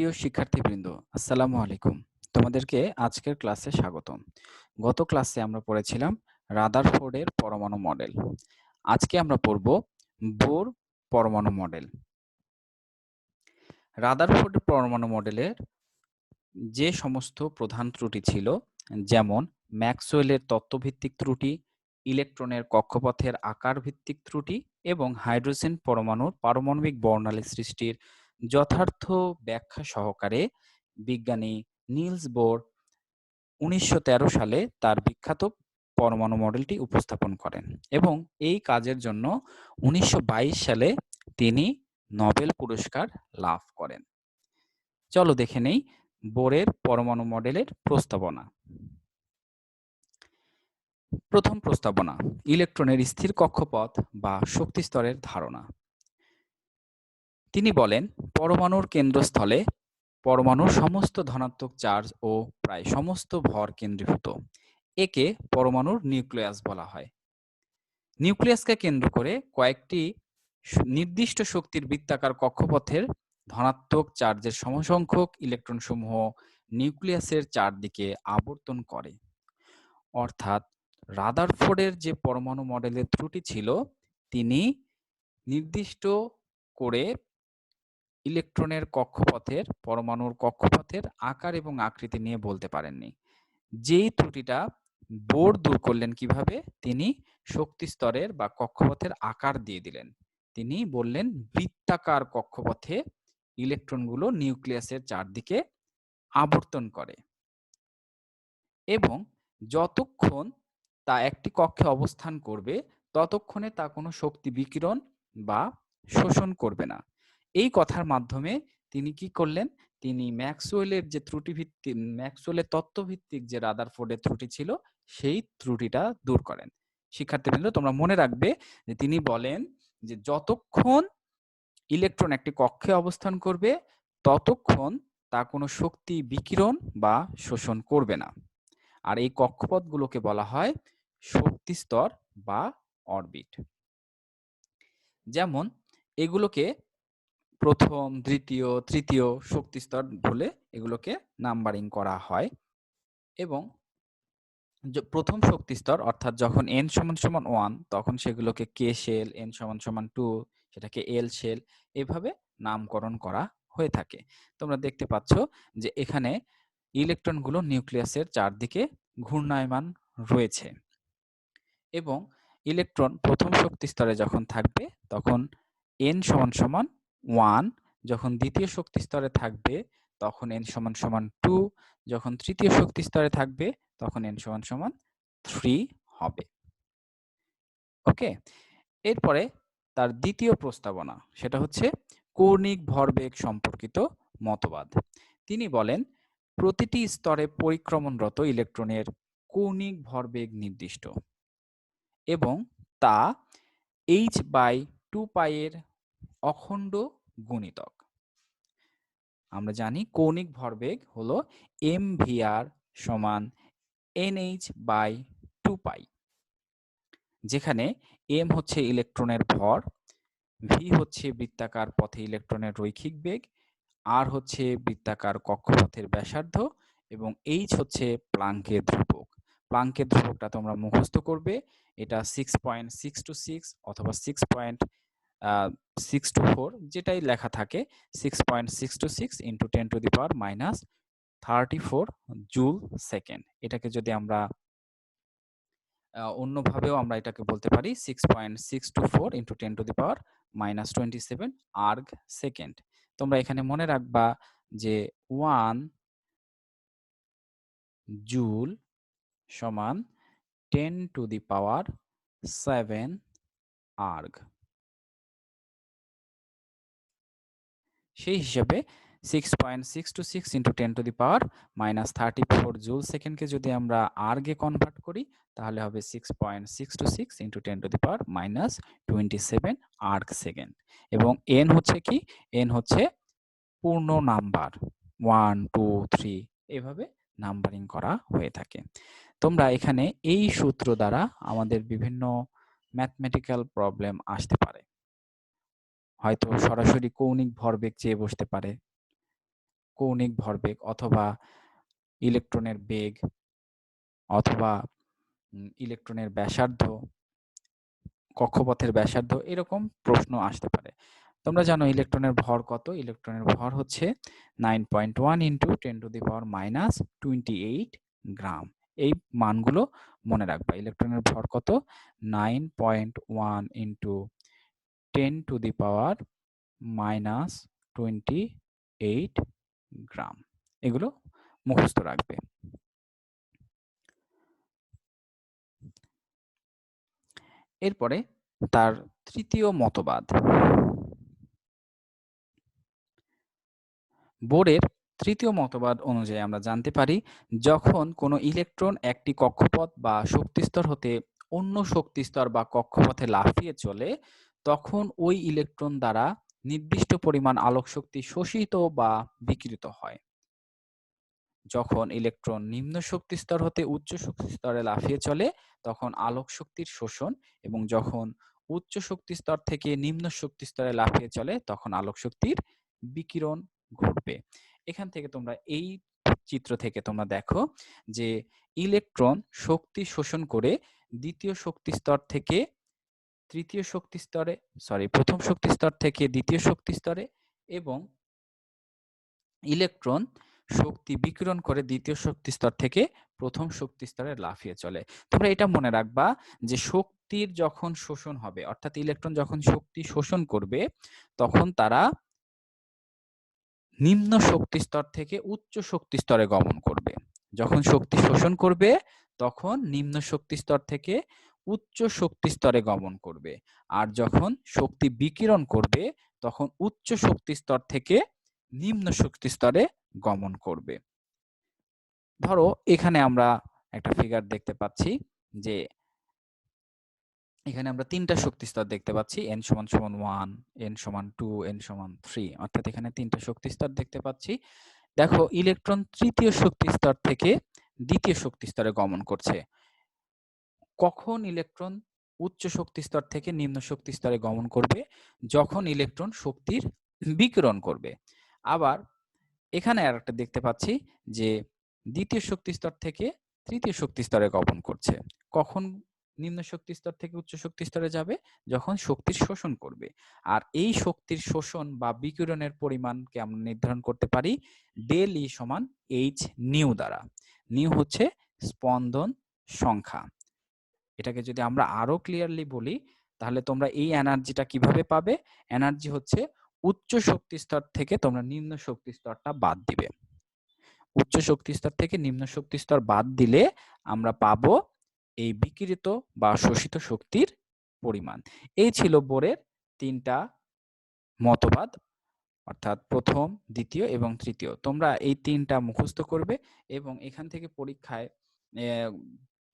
প্রিয় শিক্ষার্থীবৃন্দ, আসসালামু আলাইকুম। তোমাদেরকে আজকের ক্লাসে স্বাগতম। গত ক্লাসে আমরা পড়েছিলাম রাদারফোর্ডের পরমাণু মডেল। আজকে আমরা পড়ব বোর পরমাণু মডেল। রাদারফোর্ডের পরমাণু মডেলের যে সমস্ত প্রধান ত্রুটি ছিল, যেমন ম্যাক্সওয়েলের তত্ত্বভিত্তিক ত্রুটি, ইলেকট্রনের কক্ষপথের আকার ভিত্তিক ত্রুটি এবং হাইড্রোজেন পরমাণুর পারমাণবিক বর্ণালী সৃষ্টির যথার্থ ব্যাখ্যা সহকারে বিজ্ঞানী নিলস বোর উনিশশো তেরো সালে তার বিখ্যাত পরমাণু মডেলটি উপস্থাপন করেন এবং এই কাজের জন্য উনিশশো বাইশ সালে তিনি নোবেল পুরস্কার লাভ করেন। চলো দেখে নেই বোরের পরমাণু মডেলের প্রস্তাবনা। প্রথম প্রস্তাবনা, ইলেকট্রনের স্থির কক্ষপথ বা শক্তি স্তরের ধারণা। তিনি বলেন, পরমাণুর কেন্দ্রস্থলে পরমাণুর সমস্ত ধনাত্মক চার্জ ও প্রায় সমস্ত ভর কেন্দ্রীভূত। একে পরমাণুর নিউক্লিয়াস বলা হয়। নিউক্লিয়াসকে কেন্দ্র করে কয়েকটি নির্দিষ্ট শক্তির বৃত্তাকার কক্ষপথের ধনাত্মক চার্জের সমসংখ্যক ইলেকট্রন সমূহ নিউক্লিয়াসের চারদিকে আবর্তন করে। অর্থাৎ রাদারফোর্ডের যে পরমাণু মডেলের ত্রুটি ছিল, তিনি নির্দিষ্ট করে ইলেকট্রনের কক্ষপথের, পরমাণুর কক্ষপথের আকার এবং আকৃতি নিয়ে বলতে পারেননি। যেই ত্রুটিটা বোর দূর করলেন কীভাবে? তিনি শক্তি স্তরের বা কক্ষপথের আকার দিয়ে দিলেন। তিনি বললেন, বৃত্তাকার কক্ষপথে ইলেকট্রনগুলো নিউক্লিয়াসের চারদিকে আবর্তন করে এবং যতক্ষণ তা একটি কক্ষে অবস্থান করবে, ততক্ষণে তা কোনো শক্তি বিকিরণ বা শোষণ করবে না। এই কথার মাধ্যমে তিনি কি করলেন? তিনি ম্যাক্সওয়েলের যে ত্রুটি ভিত্তিক ম্যাক্সওয়েলের তত্ত্বভিত্তিক যে রাদারফোর্ডের ত্রুটি ছিল, সেই ত্রুটিটা দূর করেন। শিক্ষার্থীবৃন্দ, তোমরা মনে রাখবে যে তিনি বলেন যে যতক্ষণ ইলেকট্রন একটি কক্ষে অবস্থান করবে, ততক্ষণ তা কোনো শক্তি বিকিরণ বা শোষণ করবে না। আর এই কক্ষপথগুলোকে বলা হয় শক্তি স্তর বা অরবিট। যেমন এগুলোকে প্রথম, দ্বিতীয়, তৃতীয় শক্তি স্তর বলে এগুলোকে নাম্বারিং করা হয়। এবং প্রথম শক্তি স্তর অর্থাৎ যখন এন সমান সমান ওয়ান তখন সেগুলোকে কে শেল এন সমান সমান টু সেটাকে এল শেল এভাবে নামকরণ করা হয়ে থাকে। তোমরা দেখতে পাচ্ছ যে এখানে ইলেকট্রনগুলো নিউক্লিয়াসের চারদিকে ঘূর্ণায়মান রয়েছে। এবং ইলেকট্রন প্রথম শক্তি স্তরে যখন থাকবে, তখন এন সমান সমান ওয়ান যখন দ্বিতীয় শক্তি স্তরে থাকবে, তখন এন সমান সমান টু যখন তৃতীয় শক্তি স্তরে থাকবে, তখন এন সমান সমান থ্রি হবে। ওকে এরপরে তার দ্বিতীয় প্রস্তাবনা, সেটা হচ্ছে কৌণিক ভরবেগ সম্পর্কিত মতবাদ। তিনি বলেন, প্রতিটি স্তরে পরিক্রমণরত ইলেকট্রনের কৌণিক ভরবেগ নির্দিষ্ট এবং তা এইচ বাই টু পাইয়ের অখণ্ড গুণিতক। আমরা জানি কৌণিক ভরবেগ হলো এম ভিআর সমান এনএইচ বাই টু পাই যেখানে এম হচ্ছে ইলেকট্রনের ভর ভি হচ্ছে বৃত্তাকার পথে ইলেকট্রনের রৈখিক বেগ আর হচ্ছে বৃত্তাকার কক্ষপথের ব্যাসার্ধ এবং এইচ হচ্ছে প্লাঙ্কের ধ্রুবক। প্লাঙ্কের ধ্রুবকটা তোমরা মুখস্থ করবে, এটা six point six two six অথবা six point six two four যেটাই লেখা থাকে six point six two six into ten to the power minus thirty four joule second এটাকে যদি আমরা অন্যভাবেও আমরা এটাকে বলতে পারি six point six two four into ten to the power minus twenty seven erg second তোমরা এখানে মনে রাখবা যে ওয়ান জুল সমান ten to the power seven erg সেই হিসাবে six point six two six into ten to the power minus thirty four joule সেকেন্ডকে যদি আমরা আর্গে কনভার্ট করি, তাহলে হবে six point six two six into ten to the power minus twenty seven erg second এবং N হচ্ছে কি? N হচ্ছে পূর্ণ নাম্বার। ওয়ান টু থ্রি এভাবে নাম্বারিং করা হয়ে থাকে। তোমরা এখানে এই সূত্র দ্বারা আমাদের বিভিন্ন ম্যাথমেটিক্যাল প্রবলেম আসতে পারে। হয়তো সরাসরি কৌণিক ভরবেগ চেয়ে বসতে পারে। কৌণিক ভরবেগ অথবা ইলেকট্রনের বেগ অথবা ইলেকট্রনের ব্যাসার্ধ, কক্ষপথের ব্যাসার্ধ এরকম প্রশ্ন আসতে পারে। তোমরা জানো ইলেকট্রনের ভর কত? ইলেকট্রনের ভর হচ্ছে nine point one into ten to the power minus twenty eight gram. এই মানগুলো মনে রাখবা। ইলেকট্রনের ভর কত? Nine point one into ten to the power minus twenty eight gram এগুলো মুখস্থ রাখবে। এরপরে তার তৃতীয় মতবাদ। বোরের তৃতীয় মতবাদ অনুযায়ী আমরা জানতে পারি, যখন কোনো ইলেকট্রন একটি কক্ষপথ বা শক্তিস্তর হতে অন্য শক্তিস্তর বা কক্ষপথে লাফিয়ে চলে, তখন ওই ইলেকট্রন দ্বারা নির্দিষ্ট পরিমাণ আলোক শক্তি শোষিত বা বিকৃত হয়। যখন ইলেকট্রন নিম্ন শক্তি স্তর হতে উচ্চ শক্তি স্তরে লাফিয়ে চলে, তখন আলোক শক্তির শোষণ এবং যখন উচ্চ শক্তি স্তর থেকে নিম্ন শক্তি স্তরে লাফিয়ে চলে, তখন আলোক শক্তির বিকিরণ ঘটবে। এখান থেকে তোমরা এই চিত্র থেকে তোমরা দেখো যে ইলেকট্রন শক্তি শোষণ করে দ্বিতীয় শক্তি স্তর থেকে তৃতীয় শক্তি স্তরে সরি প্রথম শক্তি স্তর থেকে দ্বিতীয় শক্তি স্তরে এবং ইলেকট্রন শক্তি বিকিরণ করে দ্বিতীয় শক্তি স্তর থেকে প্রথম শক্তি স্তরে লাফিয়ে চলে। তোমরা এটা মনে রাখবা যে শক্তির যখন শোষণ হবে, অর্থাৎ ইলেকট্রন যখন শক্তি শোষণ করবে, তখন তারা নিম্ন শক্তি স্তর থেকে উচ্চ শক্তি স্তরে গমন করবে। যখন শক্তি শোষণ করবে তখন নিম্ন শক্তি স্তর থেকে উচ্চ শক্তি স্তরে গমন করবে। আর যখন শক্তি বিকিরণ করবে, তখন উচ্চ শক্তি স্তর থেকে নিম্ন শক্তি স্তরে গমন করবে। ধরো, এখানে আমরা একটা ফিগার দেখতে পাচ্ছি যে, এখানে আমরা তিনটা শক্তি স্তর দেখতে পাচ্ছি। এন সমান সমান ওয়ান এন সমান টু এন সমান থ্রি অর্থাৎ এখানে তিনটা শক্তি স্তর দেখতে পাচ্ছি। দেখো, ইলেকট্রন তৃতীয় শক্তি স্তর থেকে দ্বিতীয় শক্তি স্তরে গমন করছে। কখন ইলেকট্রন উচ্চ শক্তি স্তর থেকে নিম্ন শক্তি স্তরে গমন করবে? যখন ইলেকট্রন শক্তির বিকিরণ করবে। আবার এখানে আর একটা দেখতে পাচ্ছি যে দ্বিতীয় শক্তি স্তর থেকে তৃতীয় শক্তি স্তরে গমন করছে। কখন নিম্ন শক্তি স্তর থেকে উচ্চ শক্তি স্তরে যাবে যখন শক্তির শোষণ করবে। আর এই শক্তির শোষণ বা বিকিরণের পরিমাণকে আমরা নির্ধারণ করতে পারি ডেল ই সমান এইচ নিউ দ্বারা। নিউ হচ্ছে স্পন্দন সংখ্যা। এটাকে যদি আমরা আরও ক্লিয়ারলি বলি, তাহলে তোমরা এই এনার্জিটা কীভাবে পাবে? এনার্জি হচ্ছে উচ্চ শক্তি স্তর থেকে তোমরা নিম্ন শক্তি স্তরটা বাদ দিবে। উচ্চ শক্তি স্তর থেকে নিম্ন শক্তি স্তর বাদ দিলে আমরা পাবো এই বিকিরিত বা শোষিত শক্তির পরিমাণ। এই ছিল বোরের তিনটা মতবাদ, অর্থাৎ প্রথম, দ্বিতীয় এবং তৃতীয়। তোমরা এই তিনটা মুখস্থ করবে এবং এখান থেকে পরীক্ষায়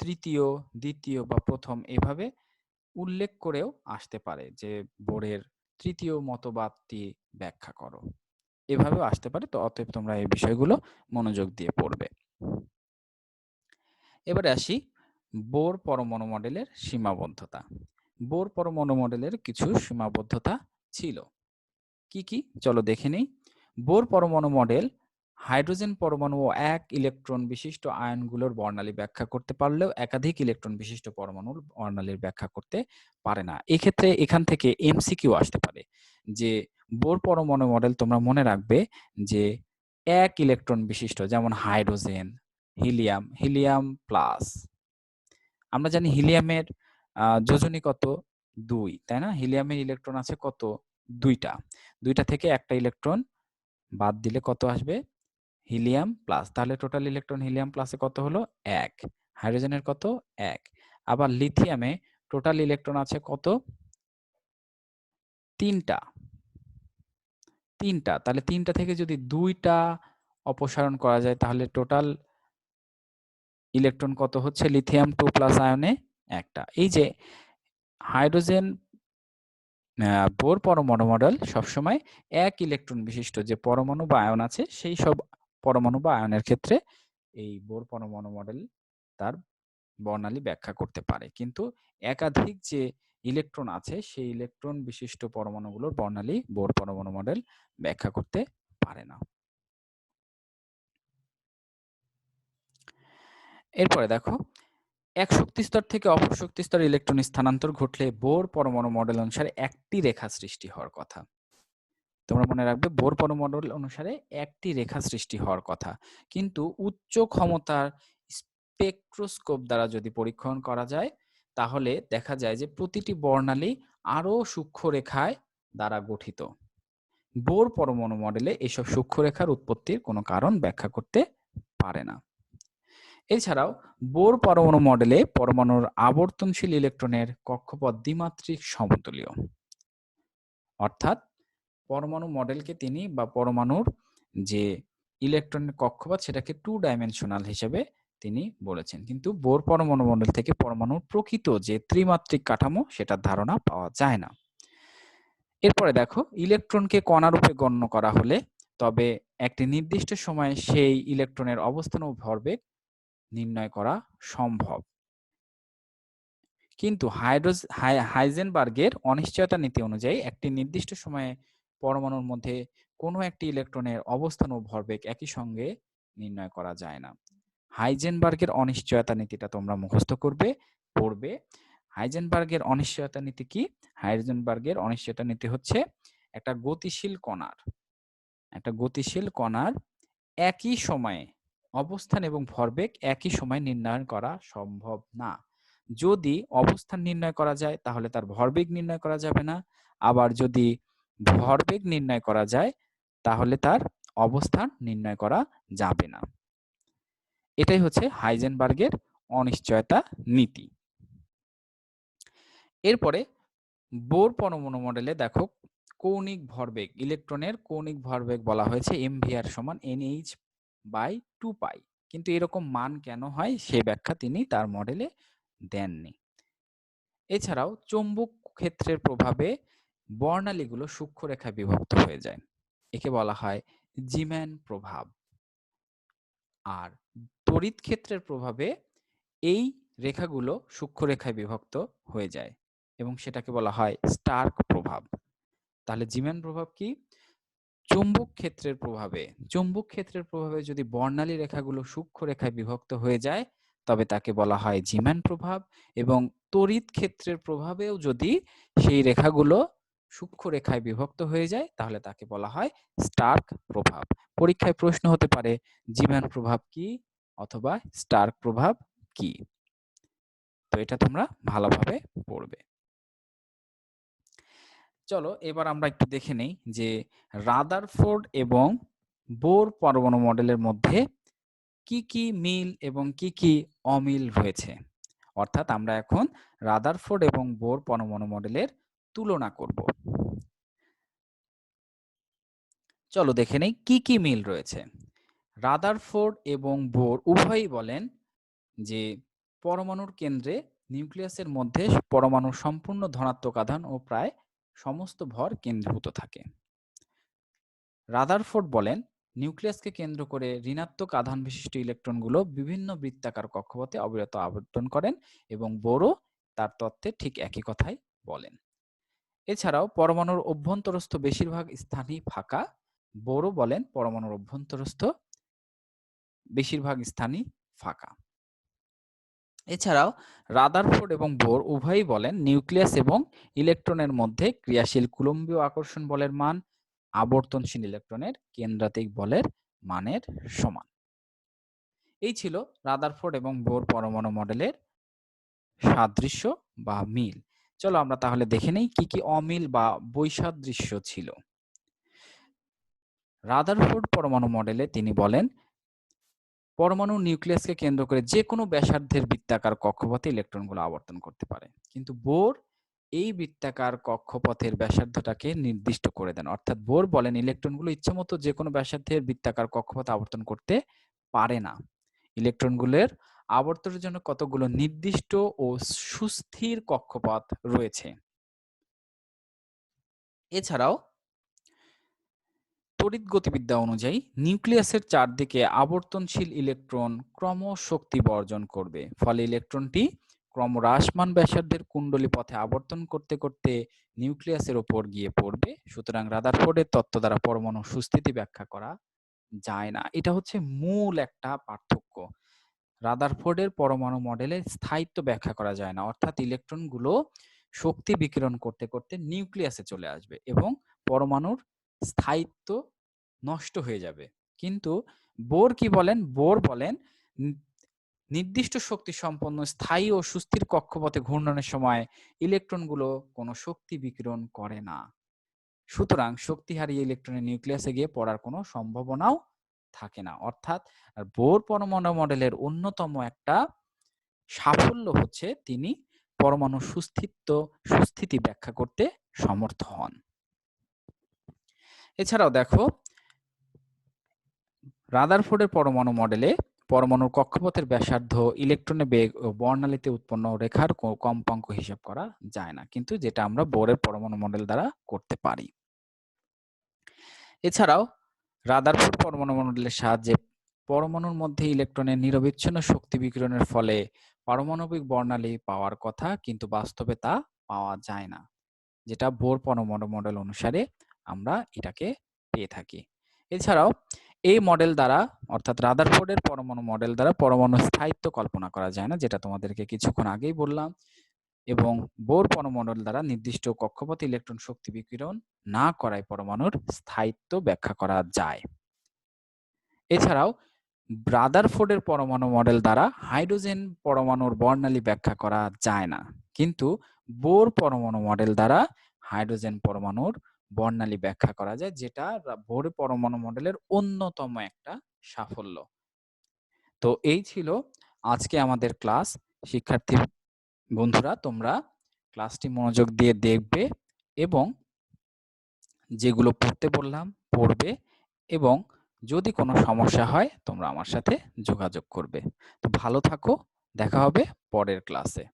তৃতীয়, দ্বিতীয় বা প্রথম এভাবে উল্লেখ করেও আসতে পারে যে বোরের তৃতীয় মতবাদটি ব্যাখ্যা করো। এভাবেও আসতে পারে, তো অতএব তোমরা এই বিষয়গুলো মনোযোগ দিয়ে পড়বে। এবারে আসি বোর পরমাণু মডেলের সীমাবদ্ধতা। বোর পরমাণু মডেলের কিছু সীমাবদ্ধতা ছিল। কি কি? চলো দেখে নেই। বোর পরমাণু মডেল হাইড্রোজেন পরমাণু ও এক ইলেকট্রন বিশিষ্ট আয়নগুলোর বর্ণালী ব্যাখ্যা করতে পারলেও একাধিক ইলেকট্রন বিশিষ্ট পরমাণুর বর্ণালীর ব্যাখ্যা করতে পারে না। এক্ষেত্রে এখান থেকে এমসিকিউ আসতে পারে যে বোর পরমাণু মডেল তোমরা মনে রাখবে যে এক ইলেকট্রন বিশিষ্ট, যেমন হাইড্রোজেন, হিলিয়াম হিলিয়াম প্লাস আমরা জানি হিলিয়ামের যোজনী কত? দুই তাই না? হিলিয়ামের ইলেকট্রন আছে কত? দুইটা। দুইটা থেকে একটা ইলেকট্রন বাদ দিলে কত আসবে? Helium plus. তাহলে টোটাল ইলেকট্রন হিলিয়াম প্লাসে কত হলো? এক। হাইড্রোজেনের কত? এক। আবার লিথিয়ামে টোটাল ইলেকট্রন আছে কত? তিনটা। তিনটা। তাহলে তিনটা থেকে যদি দুইটা অপসারণ করা যায় তাহলে টোটাল ইলেকট্রন কত হচ্ছে? লিথিয়াম টু প্লাস আয়নে একটা। এই যে হাইড্রোজেন বোর পরমাণু মডেল সবসময় এক ইলেকট্রন বিশিষ্ট যে পরমাণু বা আয়ন আছে, সেই সব পরমাণু বা আয়নের ক্ষেত্রে এই বোর পরমাণু মডেল তার বর্ণালী ব্যাখ্যা করতে পারে। কিন্তু একাধিক যে ইলেকট্রন আছে, সেই ইলেকট্রন বিশিষ্ট পরমাণুগুলোর বর্ণালী বোর পরমাণু মডেল ব্যাখ্যা করতে পারে না। এরপরে দেখো, এক শক্তি স্তর থেকে অপর শক্তি স্তরে ইলেকট্রন স্থানান্তর ঘটলে বোর পরমাণু মডেল অনুসারে একটি রেখা সৃষ্টি হওয়ার কথা। তোমরা মনে রাখবে, বোর পরমাণু অনুসারে একটি রেখা সৃষ্টি হওয়ার কথা। কিন্তু উচ্চ ক্ষমতার স্পেকট্রোস্কোপ দ্বারা যদি পরীক্ষণ করা যায়, তাহলে দেখা যায় যে প্রতিটি বর্ণালী আরও সূক্ষ্ম রেখায় দ্বারা গঠিত। বোর পরমাণু মডেলে এসব সূক্ষ্ম রেখার উৎপত্তির কোনো কারণ ব্যাখ্যা করতে পারে না। এছাড়াও বোর পরমাণু মডেলে পরমাণুর আবর্তনশীল ইলেকট্রনের কক্ষপথ দ্বিমাত্রিক সমতুলীয়। অর্থাৎ পরমাণু মডেলকে তিনি বা পরমাণুর যে ইলেকট্রনের কক্ষপথ সেটাকে টু ডাইমেনশনাল হিসেবে তিনি বলেছেন। কিন্তু বোর পরমাণু মডেল থেকে পরমাণুর প্রকৃত যে ত্রিমাত্রিক কাঠামো সেটার ধারণা পাওয়া যায় না। এরপরে দেখো, ইলেকট্রনকে কণারূপে গণ্য করা হলে তবে একটি নির্দিষ্ট সময়ে সেই ইলেকট্রনের অবস্থান ও ভরবেগ নির্ণয় করা সম্ভব। কিন্তু হাইড্রোজ হাইজেনবার্গের অনিশ্চয়তা নীতি অনুযায়ী একটি নির্দিষ্ট সময়ে পরমাণুর মধ্যে কোনো একটি ইলেকট্রনের অবস্থান ও ভরবেগ একই সঙ্গে নির্ণয় করা যায় না। হাইজেনবার্গের অনিশ্চয়তা নীতিটা তোমরা মুখস্থ করবে, পড়বে। হাইজেনবার্গের অনিশ্চয়তা নীতি কি? হাইজেনবার্গের অনিশ্চয়তা নীতি হচ্ছে একটা গতিশীল কণার, একটা গতিশীল কণার একই সময়ে অবস্থান এবং ভরবেগ একই সময় নির্ণয় করা সম্ভব না। যদি অবস্থান নির্ণয় করা যায়, তাহলে তার ভরবেগ নির্ণয় করা যাবে না। আবার যদি ভরবেগ নির্ণয় করা যায়, তাহলে তার অবস্থান নির্ণয় করা যাবে না। এটাই হচ্ছে হাইজেনবার্গের অনিশ্চয়তা নীতি। এরপরে বোর পরমাণু মডেলে দেখো কৌণিক ভরবেগ, ইলেকট্রনের কৌণিক ভরবেগ বলা হয়েছে এমভিআর সমান এনএইচ বাই টু পাই কিন্তু এরকম মান কেন হয়? সে ব্যাখ্যা তিনি তার মডেলে দেননি। এছাড়াও চৌম্বক ক্ষেত্রের প্রভাবে বর্ণালীগুলো সূক্ষ্ম রেখায় বিভক্ত হয়ে যায়। একে বলা হয় জিম্যান প্রভাব। আর তড়িৎ ক্ষেত্রের প্রভাবে এই রেখাগুলো সূক্ষ্ম রেখায় বিভক্ত হয়ে যায় এবং সেটাকে বলা হয় স্টার্ক প্রভাব। তাহলে জিম্যান প্রভাব কি? চুম্বক ক্ষেত্রের প্রভাবে। চুম্বক ক্ষেত্রের প্রভাবে যদি বর্ণালী রেখাগুলো সূক্ষ্ম রেখায় বিভক্ত হয়ে যায়, তবে তাকে বলা হয় জিম্যান প্রভাব এবং তড়িৎ ক্ষেত্রের প্রভাবেও যদি সেই রেখাগুলো সূক্ষ্ম রেখায় বিভক্ত হয়ে যায়, তাহলে তাকে বলা হয় স্টার্ক প্রভাব। পরীক্ষায় প্রশ্ন হতে পারে, জিম্যান প্রভাব কি অথবা স্টার্ক প্রভাব কি? তো এটা তোমরা ভালোভাবে পড়বে। চলো এবার আমরা একটু দেখে নেই যে রাদারফোর্ড এবং বোর পরমাণু মডেলের মধ্যে কি কি মিল এবং কি কি অমিল রয়েছে অর্থাৎ আমরা এখন রাদারফোর্ড এবং বোর পরমাণু মডেলের তুলনা করব। চলো দেখে নেই কি কি মিল রয়েছে। রাদারফোর্ড এবং বোর উভয়ই বলেন যে পরমাণুর কেন্দ্রে নিউক্লিয়াসের মধ্যে পরমাণুর সম্পূর্ণ ধনাত্মক আধান ও প্রায় সমস্ত ভর কেন্দ্রীভূত থাকে। রাদারফোর্ড বলেন, নিউক্লিয়াসকে কেন্দ্র করে ঋণাত্মক আধান বিশিষ্ট ইলেকট্রনগুলো বিভিন্ন বৃত্তাকার কক্ষপথে অবিরত আবর্তন করেন এবং বোরো তার তত্ত্বে ঠিক একই কথাই বলেন। এছাড়াও, পরমাণুর অভ্যন্তরস্থ বেশিরভাগ স্থানই ফাঁকা। বোরো বলেন, পরমাণুর অভ্যন্তরস্থ বেশিরভাগ স্থানই ফাঁকা। এছাড়াও রাদারফোর্ড এবং বোর উভয়ই বলেন নিউক্লিয়াস এবং ইলেকট্রনের মধ্যে ক্রিয়াশীল কুলম্বীয় আকর্ষণ বলের মান, আবর্তনশীল ইলেকট্রনের কেন্দ্রাতিক বলের মানের সমান। এই ছিল রাদারফোর্ড এবং বোর পরমাণু মডেলের সাদৃশ্য বা মিল। চলো আমরা তাহলে দেখে নেই কি কি অমিল বা বৈসাদৃশ্য ছিল। রাদারফোর্ড পরমাণু মডেলে তিনি বলেন পরমাণু নিউক্লিয়াসকে কেন্দ্র করে যে কোনো ব্যাসার্ধের বৃত্তাকার কক্ষপথে ইলেকট্রনগুলো আবর্তন করতে পারে। কিন্তু বোর এই বৃত্তাকার কক্ষপথের ব্যাসার্ধটাকে নির্দিষ্ট করে দেন। অর্থাৎ বোর বলেন ইলেকট্রনগুলো ইচ্ছামতো যে কোনো ব্যাসার্ধের বৃত্তাকার কক্ষপথ আবর্তন করতে পারে না। ইলেকট্রনগুলোর আবর্তনের জন্য কতগুলো নির্দিষ্ট ও সুস্থির কক্ষপথ রয়েছে? এছাড়াও তড়িৎ গতিবিদ্যা অনুযায়ী নিউক্লিয়াসের চারদিকে আবর্তনশীল ইলেকট্রন ক্রমশক্তি বর্জন করবে। ফলে ইলেকট্রনটি ক্রমহ্রাসমান ব্যাসার্ধের কুণ্ডলী পথে আবর্তন করতে করতে নিউক্লিয়াসের ওপর গিয়ে পড়বে। সুতরাং রাদারফোর্ডের তত্ত্ব দ্বারা পরমাণু সুস্থিতি ব্যাখ্যা করা যায় না। এটা হচ্ছে মূল একটা পার্থক্য। রাদারফোর্ডের পরমাণু মডেলে স্থায়িত্ব ব্যাখ্যা করা যায় না। অর্থাৎ ইলেকট্রনগুলো শক্তি বিকিরণ করতে করতে নিউক্লিয়াসে চলে আসবে এবং পরমাণুর স্থায়িত্ব নষ্ট হয়ে যাবে। কিন্তু বোর কি বলেন? বোর বলেন নির্দিষ্ট শক্তি সম্পন্ন স্থায়ী ও সুস্থির কক্ষপথে ঘূর্ণনের সময় ইলেকট্রনগুলো কোনো শক্তি বিকিরণ করে না। সুতরাং শক্তি হারিয়ে ইলেকট্রনের নিউক্লিয়াসে গিয়ে পড়ার কোনো সম্ভাবনাও থাকে না। অর্থাৎ বোর পরমাণু মডেলের অন্যতম একটা সাফল্য হচ্ছে তিনি পরমাণু সুস্থিত্ব, সুস্থিতি ব্যাখ্যা করতে সমর্থ হন। এছাড়াও দেখো, রাদারফোর্ডের পরমাণু মডেলে পরমাণুর কক্ষপথের ব্যাসার্ধ ইলেকট্রনের বেগ ও বর্ণালীতে উৎপন্ন রেখার কম্পাঙ্ক হিসাব করা যায় না। কিন্তু যেটা আমরা বোরের পরমাণু মডেল দ্বারা করতে পারি। এছাড়াও, রাদারফোর্ড পরমাণু মডেলের সাহায্যে পরমাণুর মধ্যে ইলেকট্রনের নিরবিচ্ছিন্ন শক্তি বিকিরণের ফলে পারমাণবিক বর্ণালী পাওয়ার কথা কিন্তু বাস্তবে তা পাওয়া যায় না। যেটা বোর পরমাণু মডেল অনুসারে আমরা এটাকে পেয়ে থাকি। এছাড়াও এই মডেল দ্বারা, অর্থাৎ রাদারফোর্ডের পরমাণু মডেল দ্বারা পরমাণু স্থায়িত্ব কল্পনা করা যায় না, যেটা তোমাদেরকে কিছুক্ষণ আগেই বললাম। এবং বোর পরমাণুর দ্বারা নির্দিষ্ট কক্ষপথ ইলেকট্রন শক্তি বিকিরণ না করায় পরমাণুর স্থায়িত্ব ব্যাখ্যা করা যায়। এছাড়াও ব্রাদারফোর্ডের পরমাণু মডেল দ্বারা হাইড্রোজেন পরমাণুর বর্ণালী ব্যাখ্যা করা যায় না। কিন্তু বোর পরমাণু মডেল দ্বারা হাইড্রোজেন পরমাণুর বর্ণালী ব্যাখ্যা করা যায়, যেটা বোর পরমাণু মডেলের অন্যতম একটা সাফল্য। তো এই ছিল আজকে আমাদের ক্লাস। শিক্ষার্থী বন্ধুরা, তোমরা ক্লাসটি মনোযোগ দিয়ে দেখবে এবং যেগুলো পড়তে বললাম, পড়বে এবং যদি কোনো সমস্যা হয়, তোমরা আমার সাথে যোগাযোগ করবে। তো ভালো থাকো, দেখা হবে পরের ক্লাসে।